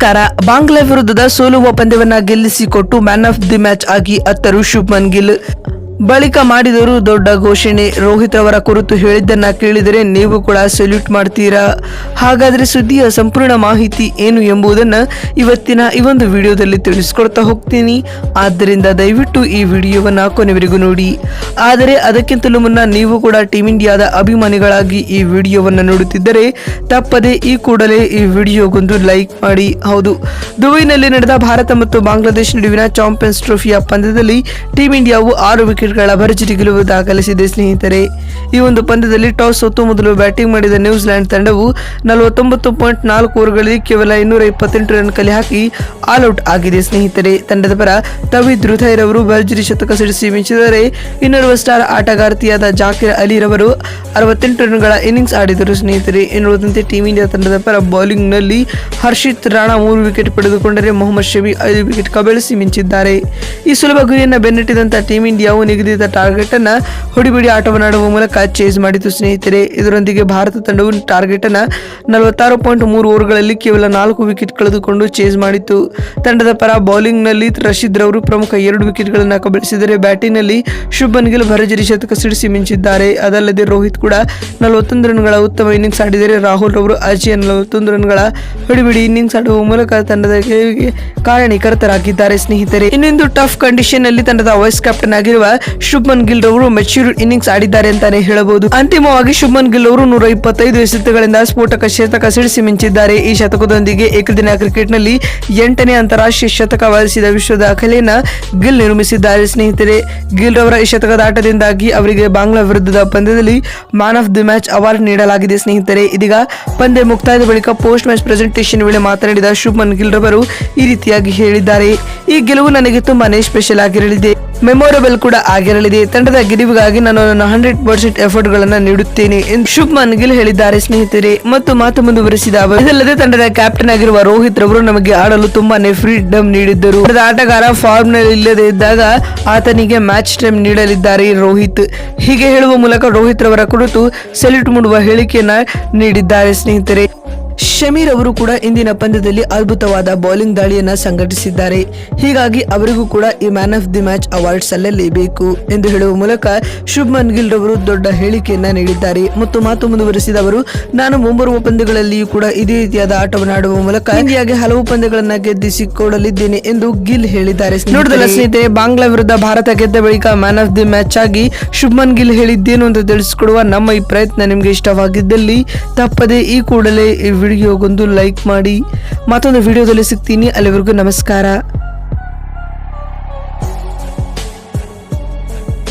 ನಮಸ್ಕಾರ. ಬಾಂಗ್ಲಾ ವಿರುದ್ಧದ ಸೋಲುವ ಪಂದ್ಯವನ್ನ ಗೆಲ್ಲಿಸಿಕೊಟ್ಟು ಮ್ಯಾನ್ ಆಫ್ ದಿ ಮ್ಯಾಚ್ ಆಗಿ ಅತ್ತರು ಶುಭ್ಮನ್ ಗಿಲ್. ಬಳಿಕ ಮಾಡಿದರು ದೊಡ್ಡ ಘೋಷಣೆ. ರೋಹಿತ್ ಅವರ ಕುರಿತು ಹೇಳಿದ್ದನ್ನ ಕೇಳಿದರೆ ನೀವು ಕೂಡ ಸೆಲ್ಯೂಟ್ ಮಾಡ್ತೀರಾ? ಹಾಗಾದ್ರೆ ಸುದ್ದಿಯ ಸಂಪೂರ್ಣ ಮಾಹಿತಿ ಏನು ಎಂಬುದನ್ನ ಇವತ್ತಿನ ಈ ಒಂದು ವಿಡಿಯೋದಲ್ಲಿ ತಿಳಿಸ್ಕೊಡ್ತಾ ಹೋಗ್ತೀನಿ. ಆದ್ದರಿಂದ ದಯವಿಟ್ಟು ಈ ವಿಡಿಯೋವನ್ನ ಕೊನೆವರೆಗೂ ನೋಡಿ. ಆದರೆ ಅದಕ್ಕಿಂತಲೂ ಮುನ್ನ ನೀವು ಕೂಡ ಟೀಮ್ ಇಂಡಿಯಾದ ಅಭಿಮಾನಿಗಳಾಗಿ ಈ ವಿಡಿಯೋವನ್ನು ನೋಡುತ್ತಿದ್ದರೆ ತಪ್ಪದೆ ಈ ಕೂಡಲೇ ಈ ವಿಡಿಯೋಗೊಂದು ಲೈಕ್ ಮಾಡಿ. ಹೌದು ದುಬೈನಲ್ಲಿ ನಡೆದ ಭಾರತ ಮತ್ತು ಬಾಂಗ್ಲಾದೇಶ ನಡುವಿನ ಚಾಂಪಿಯನ್ಸ್ ಟ್ರೋಫಿಯ ಪಂದ್ಯದಲ್ಲಿ ಟೀಂ ಇಂಡಿಯಾವು ಆರು ವಿಕೆಟ್ಗಳ ಭರ್ಜರಿ ಗೆಲುವು ದಾಖಲಿಸಿದೆ, ಸ್ನೇಹಿತರೆ. ಈ ಒಂದು ಪಂದ್ಯದಲ್ಲಿ ಟಾಸ್ ಸೋತು ಮೊದಲು ಬ್ಯಾಟಿಂಗ್ ಮಾಡಿದ ನ್ಯೂಜಿಲೆಂಡ್ ತಂಡವು ನಲವತ್ತೊಂಬತ್ತು ಪಾಯಿಂಟ್ ನಾಲ್ಕು ಓವರ್ಗಳಲ್ಲಿ ಕೇವಲ ಇನ್ನೂರ ಇಪ್ಪತ್ತೆಂಟು ರನ್ ಕಲೆ ಹಾಕಿ ಆಲ್ ಔಟ್ ಆಗಿದೆ, ಸ್ನೇಹಿತರೆ. ತಂಡದ ಪರ ತವಿ ರುಥೈರ್ ಅವರು ಭರ್ಜರಿ ಶತಕ ಸಿಡಿಸಿ ಮಿಂಚಿದರೆ ಇನ್ನೋರ್ವ ಸ್ಟಾರ್ ಆಟಗಾರ್ತಿಯಾದ ಜಾಕಿರ್ ಅಲಿರವರು ಅರವತ್ತೆಂಟು ರನ್ಗಳ ಇನ್ನಿಂಗ್ಸ್ ಆಡಿದರು, ಸ್ನೇಹಿತರೆ. ಎನ್ನುವುದಂತೆ ಟೀಂ ಇಂಡಿಯಾ ತಂಡದ ಪರ ಬೌಲಿಂಗ್ನಲ್ಲಿ ಹರ್ಷಿತ್ ರಾಣಾ ಮೂರು ವಿಕೆಟ್ ಪಡೆದುಕೊಂಡರೆ ಮೊಹಮ್ಮದ್ ಶಮಿ ಐದು ವಿಕೆಟ್ ಕಬಳಿಸಿ ಮಿಂಚಿದ್ದಾರೆ. ಈ ಸುಲಭ ಗುರಿಯನ್ನು ಬೆನ್ನಟ್ಟಿದಂತ ಟೀಂ ಇಂಡಿಯಾವು ನಿಗದಿತ ಟಾರ್ಗೆಟ್ ಅನ್ನ ಹೊಡಿಬಿಡಿ ಆಟವನ್ನಾಡುವ ಮೂಲಕ ಚೇಸ್ ಮಾಡಿತು ಸ್ನೇಹಿತರೆ. ಇದರೊಂದಿಗೆ ಭಾರತ ತಂಡವು ಟಾರ್ಗೆಟ್ ಅನ್ನ ನಲವತ್ತಾರು ಪಾಯಿಂಟ್ ಮೂರು ಓವರ್ಗಳಲ್ಲಿ ಕೇವಲ ನಾಲ್ಕು ವಿಕೆಟ್ ಕಳೆದುಕೊಂಡು ಚೇಸ್ ಮಾಡಿತು. ತಂಡದ ಪರ ಬೌಲಿಂಗ್ನಲ್ಲಿ ರಶೀದ್ ರವರು ಪ್ರಮುಖ ಎರಡು ವಿಕೆಟ್ಗಳನ್ನು ಕಬಳಿಸಿದರೆ ಬ್ಯಾಟಿಂಗ್ನಲ್ಲಿ ಶುಭನ್ ಗಿಲ್, ಭರ್ಜರಿ, ಶತಕ ಸಿಡಿಸಿ ಮಿಂಚಿದ್ದಾರೆ. ಅದಲ್ಲದೆ ರೋಹಿತ್ ಕೂಡ ನಲವತ್ತೊಂದು ರನ್ಗಳ ಉತ್ತಮ ಇನ್ನಿಂಗ್ಸ್ ಆಡಿದರೆ ರಾಹುಲ್ ರವರು ಅಜಯ ನಲವತ್ತೊಂದು ರನ್ಗಳ ಹೊಡಿಬಿಡಿ ಇನ್ನಿಂಗ್ಸ್ ಆಡುವ ಮೂಲಕ ತಂಡದ ಗೆಲುವಿಗೆ ಕಾರಣೀಕರ್ತರಾಗಿದ್ದಾರೆ ಸ್ನೇಹಿತರೆ. ಇನ್ನೊಂದು ಟಫ್ ಕಂಡೀಷನ್ನಲ್ಲಿ ತಂಡದ ವೈಸ್ ಕ್ಯಾಪ್ಟನ್ ಆಗಿರುವ ಶುಭ್ಮನ್ ಗಿಲ್ ರವರು ಮೆಚ್ಯೂರ್ ಇನ್ನಿಂಗ್ಸ್ ಆಡಿದ್ದಾರೆ ಅಂತಾನೆ ಹೇಳಬಹುದು. ಅಂತಿಮವಾಗಿ ಶುಭ್ಮನ್ ಗಿಲ್ ಅವರು ನೂರ ಇಪ್ಪತ್ತೈದು ಎಸೆತಗಳಿಂದ ಸ್ಫೋಟಕ ಶತಕ ಸಿಡಿಸಿ ಮಿಂಚಿದ್ದಾರೆ. ಈ ಶತಕದೊಂದಿಗೆ ಏಕದಿನ ಕ್ರಿಕೆಟ್ನಲ್ಲಿ ಎಂಟನೇ ಅಂತಾರಾಷ್ಟ್ರೀಯ ಶತಕ ಬಾರಿಸಿದ ವಿಶ್ವ ದಾಖಲೆಯನ್ನ ಗಿಲ್ ನಿರ್ಮಿಸಿದ್ದಾರೆ. ಸ್ನೇಹಿತರೆ, ಗಿಲ್ ರವರ ಈ ಶತಕದ ಆಟದಿಂದಾಗಿ ಅವರಿಗೆ ಬಾಂಗ್ಲಾ ವಿರುದ್ಧದ ಪಂದ್ಯದಲ್ಲಿ man of the match award ನೀಡಲಾಗಿದೆ. ಸ್ನೇಹಿತರೆ, ಇದೀಗ ಪಂದ್ಯ ಮುಕ್ತಾಯದ ಬಳಿಕ ಪೋಸ್ಟ್ ಮ್ಯಾಚ್ ಪ್ರೆಸೆಂಟೇಷನ್ ವೇಳೆ ಮಾತನಾಡಿದ ಶುಭ್ಮನ್ ಗಿಲ್ ರವರು ಈ ರೀತಿಯಾಗಿ ಹೇಳಿದ್ದಾರೆ. ಈ ಗೆಲುವು ನನಗೆ ತುಂಬಾನೇ ಸ್ಪೆಷಲ್ ಆಗಿರಲಿದೆ. ಮೆಮೊರೇಬಲ್ ಕೂಡ ಆಗಿರಲಿದೆ ತಂಡದ ಗೆಲುವಿಗಾಗಿ ನಾನು ನನ್ನ ಹಂಡ್ರೆಡ್ ಪರ್ಸೆಂಟ್ ಎಫರ್ಟ್ ಗಳನ್ನ ನೀಡುತ್ತೇನೆ ಎಂದು ಶುಭ್ಮನ್ ಗಿಲ್ ಹೇಳಿದ್ದಾರೆ. ಸ್ನೇಹಿತರೆ, ಮತ್ತು ಮಾತು ಮುಂದುವರೆಸಿದ ಅವರು, ಇದಲ್ಲದೆ ತಂಡದ ಕ್ಯಾಪ್ಟನ್ ಆಗಿರುವ ರೋಹಿತ್ ರವರು ನಮಗೆ ಆಡಲು ತುಂಬಾನೇ ಫ್ರೀಡಮ್ ನೀಡಿದ್ದರು. ತಂಡದ ಆಟಗಾರ ಫಾರ್ಮ್ನಲ್ಲಿ ಇಲ್ಲದೆ ಇದ್ದಾಗ ಆತನಿಗೆ ಮ್ಯಾಚ್ ಟೈಮ್ ನೀಡಲಿದ್ದಾರೆ ರೋಹಿತ್. ಹೀಗೆ ಹೇಳುವ ಮೂಲಕ ರೋಹಿತ್ ರವರ ಕುರಿತು ಸೆಲ್ಯೂಟ್ ಮಾಡುವ ಹೇಳಿಕೆಯನ್ನ ನೀಡಿದ್ದಾರೆ. ಸ್ನೇಹಿತರೆ ಶಮೀರ್ ಅವರು ಕೂಡ ಇಂದಿನ ಪಂದ್ಯದಲ್ಲಿ ಅದ್ಭುತವಾದ ಬೌಲಿಂಗ್ ದಾಳಿಯನ್ನ ಸಂಘಟಿಸಿದ್ದಾರೆ. ಹೀಗಾಗಿ ಅವರಿಗೂ ಕೂಡ ಈ man of the match award ಸಲ್ಲಲೇಬೇಕು ಎಂದು ಹೇಳುವ ಮೂಲಕ ಶುಭ್ಮನ್ ಗಿಲ್ ರವರು ದೊಡ್ಡ ಹೇಳಿಕೆಯನ್ನ ನೀಡಿದ್ದಾರೆ. ಮತ್ತು ಮಾತು ಮುಂದುವರೆಸಿದ ಅವರು ನಾನು ಮುಂಬರುವ ಪಂದ್ಯಗಳಲ್ಲಿಯೂ ಕೂಡ ಇದೇ ರೀತಿಯಾದ ಆಟವನ್ನು ಆಡುವ ಮೂಲಕ ಇಂಡಿಯಾಗೆ ಹಲವು ಪಂದ್ಯಗಳನ್ನ ಗೆದ್ದಿಸಿಕೊಡಲಿದ್ದೇನೆ ಎಂದು ಗಿಲ್ ಹೇಳಿದ್ದಾರೆ. ನೋಡಿದಲ್ಲ ಸ್ನೇಹಿತರೆ, ಬಾಂಗ್ಲಾ ವಿರುದ್ಧ ಭಾರತ ಗೆದ್ದ ಬಳಿಕ ಮ್ಯಾನ್ ಆಫ್ ದಿ ಮ್ಯಾಚ್ ಆಗಿ ಶುಭ್ಮನ್ ಗಿಲ್ ಹೇಳಿದ್ದೇನು ಅಂತ ತಿಳಿಸಿಕೊಡುವ ನಮ್ಮ ಈ ಪ್ರಯತ್ನ ನಿಮಗೆ ಇಷ್ಟವಾಗಿದ್ದಲ್ಲಿ ತಪ್ಪದೆ ಈ ಕೂಡಲೇ ಈ ವಿಡಿಯೋಗೊಂದು ಲೈಕ್ ಮಾಡಿ ಮತ್ತೊಂದು ವಿಡಿಯೋದಲ್ಲಿ ಸಿಗ್ತೀನಿ. ಅಲ್ಲಿವರೆಗೂ ನಮಸ್ಕಾರ.